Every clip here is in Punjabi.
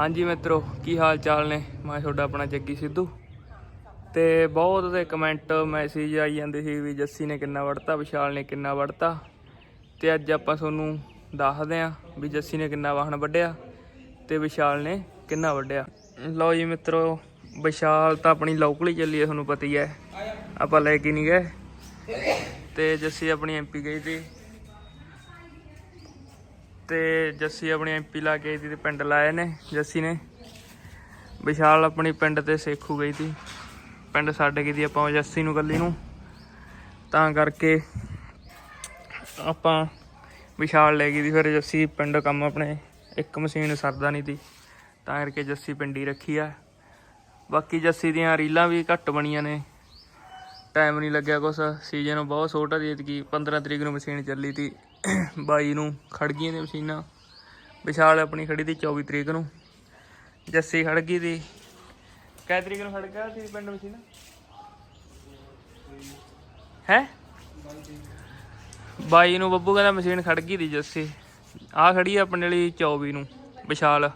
ਹਾਂਜੀ ਮਿੱਤਰੋ, ਕੀ ਹਾਲ ਚਾਲ ਨੇ? ਮੈਂ ਤੁਹਾਡਾ ਆਪਣਾ ਜੱਗੀ ਸਿੱਧੂ। ਤੇ ਬਹੁਤ ਦੇ ਕਮੈਂਟ ਮੈਸੇਜ ਆਈ ਜਾਂਦੇ ਸੀ ਵੀ ਜੱਸੀ ਨੇ ਕਿੰਨਾ ਵੜਤਾ, ਵਿਸ਼ਾਲ ਨੇ ਕਿੰਨਾ ਵੜਤਾ। ਤੇ ਅੱਜ ਆਪਾਂ ਤੁਹਾਨੂੰ ਦੱਸਦੇ ਆਂ ਵੀ ਜੱਸੀ ਨੇ ਕਿੰਨਾ ਵਾਹਣ ਵੱਢਿਆ ਤੇ ਵਿਸ਼ਾਲ ਨੇ ਕਿੰਨਾ ਵੱਢਿਆ। ਲਓ ਜੀ ਮਿੱਤਰੋ, ਵਿਸ਼ਾਲ ਤਾਂ ਆਪਣੀ ਲੋਕਲੀ ਚੱਲੀ ਹੈ, ਤੁਹਾਨੂੰ ਪਤਾ ਹੀ ਹੈ। ਆਪਾਂ ਲੈ ਕੇ ਨਹੀਂ ਗਏ। ਤੇ ਜੱਸੀ ਆਪਣੀ ਐਮਪੀ ਗਈ ਸੀ। ਤੇ ਜੱਸੀ ਆਪਣੀ ਐਮਪੀ ਲਾ ਕੇ ਆਈ ਤੇ ਪਿੰਡ ਲਾਏ ਨੇ ਜੱਸੀ ਨੇ। ਵਿਸ਼ਾਲ ਆਪਣੀ ਪਿੰਡ ਤੇ ਸੇਖੂ ਗਈ ਸੀ। ਪਿੰਡ ਛੱਡ ਗਈ ਸੀ ਆਪਾਂ ਜੱਸੀ ਨੂੰ ਕੱਲੀ ਨੂੰ। ਤਾਂ ਕਰਕੇ ਆਪਾਂ ਵਿਸ਼ਾਲ ਲੈ ਗਈ ਸੀ। ਫਿਰ ਜੱਸੀ ਪਿੰਡ ਕੰਮ ਆਪਣੇ ਇੱਕ ਮਸ਼ੀਨ ਸਰਦਾ ਨਹੀਂ ਸੀ। ਤਾਂ ਕਰਕੇ ਜੱਸੀ ਪਿੰਡੀ ਰੱਖੀ ਆ। ਬਾਕੀ ਜੱਸੀ ਦੀਆਂ ਰੀਲਾਂ ਵੀ ਘੱਟ ਬਣੀਆਂ ਨੇ। ਟਾਈਮ ਨਹੀਂ ਲੱਗਿਆ ਕੁਛ। ਸੀਜ਼ਨ ਬਹੁਤ ਛੋਟਾ ਦੀ ਕੀ 15 ਤਰੀਕ ਨੂੰ ਮਸ਼ੀਨ ਚੱਲੀ ਤੀ। 22 ਨੂੰ ਖੜ ਗਈਆਂ ਨੇ ਮਸ਼ੀਨਾਂ ਵਿਸ਼ਾਲ ਆਪਣੀ ਖੜੀ ਤੀ 24 ਤਰੀਕ ਨੂੰ। ਜੱਸੀ ਖੜ ਗਈ ਤੀ। ਕਿਹ ਤਰੀਕ ਨੂੰ ਖੜ ਗਿਆ ਸੀ ਪਿੰਡ ਮਸ਼ੀਨ ਹੈ? 22 ਨੂੰ ਬੱਬੂ ਕਹਿੰਦਾ ਮਸ਼ੀਨ ਖੜ ਗਈ ਦੀ ਜੱਸੀ। ਆ ਖੜੀ ਆ ਆਪਣੇ ਲਈ 24 ਨੂੰ। ਵਿਸ਼ਾਲ।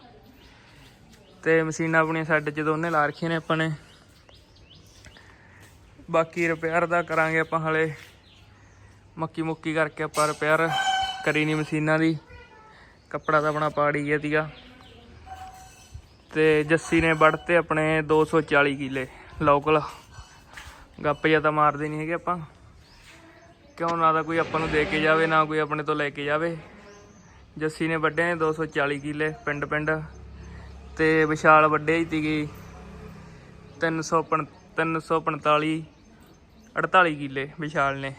ਤੇ ਮਸ਼ੀਨਾਂ ਆਪਣੀਆਂ ਸਾਡੇ ਚ ਦੋਨੇ ਲਾ ਰੱਖੀਆਂ ਨੇ ਆਪਾਂ ਨੇ। ਬਾਕੀ ਰਿਪੇਅਰ ਦਾ ਕਰਾਂਗੇ ਆਪਾਂ ਹਲੇ। ਮੱਕੀ ਮੁੱਕੀ ਕਰਕੇ ਆਪਾਂ ਰਿਪੇਅਰ ਕਰੀ ਨਹੀਂ ਮਸ਼ੀਨਾਂ ਦੀ। ਕੱਪੜਾ ਤਾਂ ਆਪਣਾ ਪਾੜੀ ਗਿਆ ਸੀਗਾ। ਤੇ ਜੱਸੀ ਨੇ ਵੜਤੇ ਆਪਣੇ 240 ਕਿੱਲੇ। ਲੋਕਲ। ਗੱਪ ਜਾਂ ਤਾਂ ਮਾਰਦੇ ਨਹੀਂ ਹੈਗੇ ਆਪਾਂ। ਕਿਉਂ ਨਾ ਤਾਂ ਕੋਈ ਆਪਾਂ ਨੂੰ ਦੇ ਕੇ ਜਾਵੇ, ਨਾ ਕੋਈ ਆਪਣੇ ਤੋਂ ਲੈ ਕੇ ਜਾਵੇ। ਜੱਸੀ ਨੇ ਵੱਡੇ ਨੇ 240 ਕਿੱਲੇ ਪਿੰਡ ਪਿੰਡ। ਤੇ ਵਿਸ਼ਾਲ ਵੱਡੇ ਹੀ ਸੀਗੀ। 345 345 48 ਕਿੱਲੇ ਵਿਸ਼ਾਲ ਨੇ।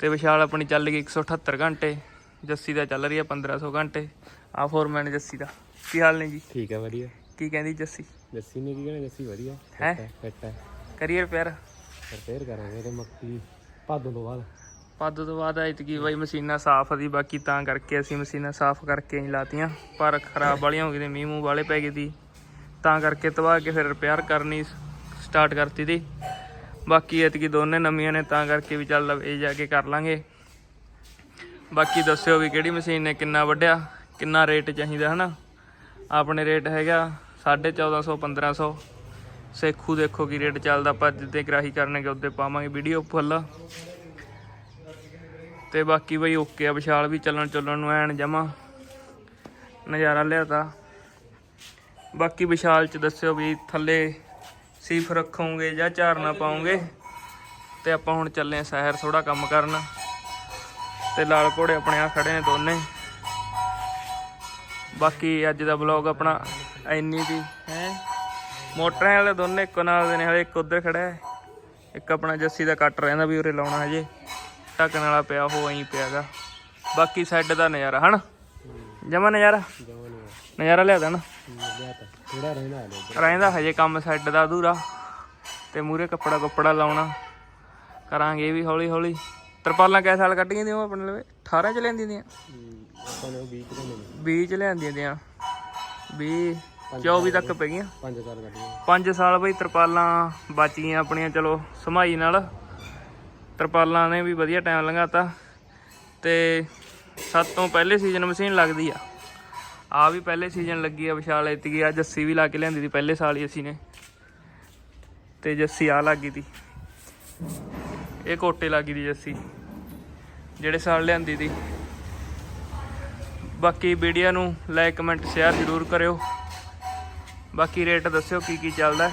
ਤੇ ਵਿਸ਼ਾਲ ਆਪਣੀ ਚੱਲ ਗਈ 178 ਘੰਟੇ ਜੱਸੀ ਦਾ ਚੱਲ ਰਹੀ ਹੈ 1500 ਘੰਟੇ। ਆ ਫੋਰਮੈਨ ਜੱਸੀ ਦਾ। ਕੀ ਹਾਲ ਨੇ ਜੀ? ਠੀਕ ਹੈ ਵਧੀਆ। ਕੀ ਕਹਿੰਦੀ ਜੱਸੀ? ਜੱਸੀ ਨੇ ਕੀ ਕਹਿਣਾ? ਜੱਸੀ ਵਧੀਆ ਹੈਂ? ਫਿੱਟ ਹੈ। ਕਰੀਅਰ ਪਿਆਰ? ਰਿਪੇਅਰ ਕਰਾਂਗੇ ਤੇ ਮੱਕੀ ਭਾਦੋਂ ਤੋਂ ਬਾਅਦ। ਪੱਦ ਤੋਂ ਬਾਅਦ ਐਤਕੀ ਬਾਈ ਮਸ਼ੀਨਾਂ ਸਾਫ਼ ਦੀ ਬਾਕੀ ਤਾਂ ਕਰਕੇ ਅਸੀਂ ਮਸ਼ੀਨਾਂ ਸਾਫ਼ ਕਰਕੇ ਨਹੀਂ ਲਾਤੀਆਂ ਪਰ ਖਰਾਬ ਵਾਲੀਆਂ ਹੋ ਗਈਆਂ ਮੀਂਹ ਮੂੰਹ ਵਾਲੇ ਪੈ ਗਏ ਦੀ ਤਾਂ ਕਰਕੇ ਤਬਾਹ ਕੇ ਫਿਰ ਰਿਪੇਅਰ ਕਰਨੀ ਸਟਾਰਟ ਕਰਤੀ ਦੀ। ਬਾਕੀ ਐਤਕੀ ਦੋਨੇ ਨਵੀਆਂ ਨੇ, ਤਾਂ ਕਰਕੇ ਵੀ ਚੱਲ ਇਹ ਜਾ ਕੇ ਕਰ ਲਾਂਗੇ। ਬਾਕੀ ਦੱਸਿਓ ਵੀ ਕਿਹੜੀ ਮਸ਼ੀਨ ਨੇ ਕਿੰਨਾ ਵੱਢਿਆ, ਕਿੰਨਾ ਰੇਟ ਚਾਹੀਦਾ, ਹਨਾ? ਆਪਣੇ ਰੇਟ ਹੈਗਾ 1450 1500 ਸੇਖੂ ਦੇਖੋ ਕੀ ਰੇਟ ਚੱਲਦਾ, ਆਪਾਂ ਜਿੱਦੇ ਗ੍ਰਾਹੀ ਕਰਨਗੇ ਉੱਤੇ ਪਾਵਾਂਗੇ ਵੀਡੀਓ ਫੁੱਲ। ਤੇ ਬਾਕੀ ਬਈ ਓਕੇ ਆ, ਵਿਸ਼ਾਲ ਵੀ ਚੱਲਣ ਚੱਲਣ ਨੂੰ ਐਨ ਜਮਾ। ਨਜ਼ਾਰਾ ਲਿਆਤਾ। ਬਾਕੀ ਵਿਸ਼ਾਲ ਚ ਦੱਸਿਓ ਵੀ ਥੱਲੇ ਸੀਫ ਰੱਖੋਗੇ ਜਾਂ ਝਾਰਨਾ ਪਾਉਂਗੇ। ਤੇ ਆਪਾਂ ਹੁਣ ਚੱਲੇ ਆ ਸ਼ਹਿਰ ਥੋੜਾ ਕੰਮ ਕਰਨ। ਤੇ ਲਾਲ ਘੋੜੇ ਆਪਣੇ ਆ ਖੜੇ ਨੇ ਦੋਨੇ। ਬਾਕੀ ਅੱਜ ਦਾ ਵਲੌਗ ਆਪਣਾ ਇੰਨੀ ਦੀ। ਹੈ? ਮੋਟਰਾਂ ਵਾਲੇ ਦੋਨੇ ਇੱਕੋ ਨਾਲ ਦੇ ਨੇ, ਹਲੇ ਇੱਕ ਉਧਰ ਖੜਾ ਹੈ। ਇੱਕ ਆਪਣਾ ਜੱਸੀ ਦਾ ਕੱਟ ਰਹਿੰਦਾ ਵੀ ਉਰੇ ਲਾਉਣਾ ਹਜੇ। ਢੱਕਣ ਵਾਲਾ ਪਿਆ, ਉਹ ਐਂ ਪਿਆਗਾ ਬਾਕੀ ਸੈੱਡ ਦਾ ਨਜ਼ਾਰਾ, ਹਨ? ਜਮਾ ਨਜ਼ਾਰਾ? ਨਜ਼ਾਰਾ ਲਿਆ ਦੇਣਾ ਥੋੜਾ ਰਹਿਣਾ ਹਲੇ ਰਹਿੰਦਾ ਹਜੇ ਕੰਮ ਸੈੱਡ ਦਾ ਅਧੂਰਾ। ਤੇ ਮੂਰੇ ਕੱਪੜਾ ਕੱਪੜਾ ਲਾਉਣਾ। ਕਰਾਂਗੇ ਇਹ ਵੀ ਹੌਲੀ ਹੌਲੀ। ਤਰਪਾਲਾਂ ਕੈ ਸਾਲ ਕੱਢੀਆਂ ਦੀਆਂ ਉਹ ਆਪਣੇ ਲਵੇ 18 ਚ ਲੈਂਦੀਆਂ ਦੀਆਂ। ਆਪਾਂ ਨੇ ਉਹ 20 ਕਿਲੋ ਨੇ। 20 ਚ ਲੈਂਦੀਆਂ ਦੀਆਂ। 20 24 ਤੱਕ ਪੈ ਗਈਆਂ 5 ਸਾਲ ਕੱਢੀਆਂ 5 ਸਾਲ ਬਈ ਤਰਪਾਲਾਂ ਬਚ ਗਈਆਂ ਆਪਣੀਆਂ ਚਲੋ ਸਮਾਈ ਨਾਲ। ਤਰਪਾਲਾਂ ਨੇ ਵੀ ਵਧੀਆ ਟਾਈਮ ਲੰਘਾਤਾ। ਤੇ ਸੱਤ ਤੋਂ ਪਹਿਲੇ ਸੀਜ਼ਨ ਮਸ਼ੀਨ ਲੱਗਦੀ ਆ। ਆ ਵੀ ਪਹਿਲੇ ਸੀਜ਼ਨ ਲੱਗੀ ਆ ਵਿਸ਼ਾਲ ਐਤਕੀ ਆ ਜੱਸੀ ਵੀ ਲਾ ਕੇ ਲਿਆਂਦੀ ਸੀ, ਪਹਿਲੇ ਸਾਲ ਹੀ ਅਸੀਂ ਨੇ। ਤੇ ਜੱਸੀ ਆ ਲੱਗੀ ਤੀ। ਇਹ ਕੋਟੇ ਲੱਗੀ ਦੀ ਜੱਸੀ, ਜਿਹੜੇ ਸਾਲ ਲਿਆਂਦੀ ਤੀ। ਬਾਕੀ ਵੀਡੀਓ ਨੂੰ ਲਾਈਕ ਕਮੈਂਟ ਸ਼ੇਅਰ ਜ਼ਰੂਰ ਕਰਿਓ। ਬਾਕੀ ਰੇਟ ਦੱਸਿਓ ਕੀ ਕੀ ਚੱਲਦਾ।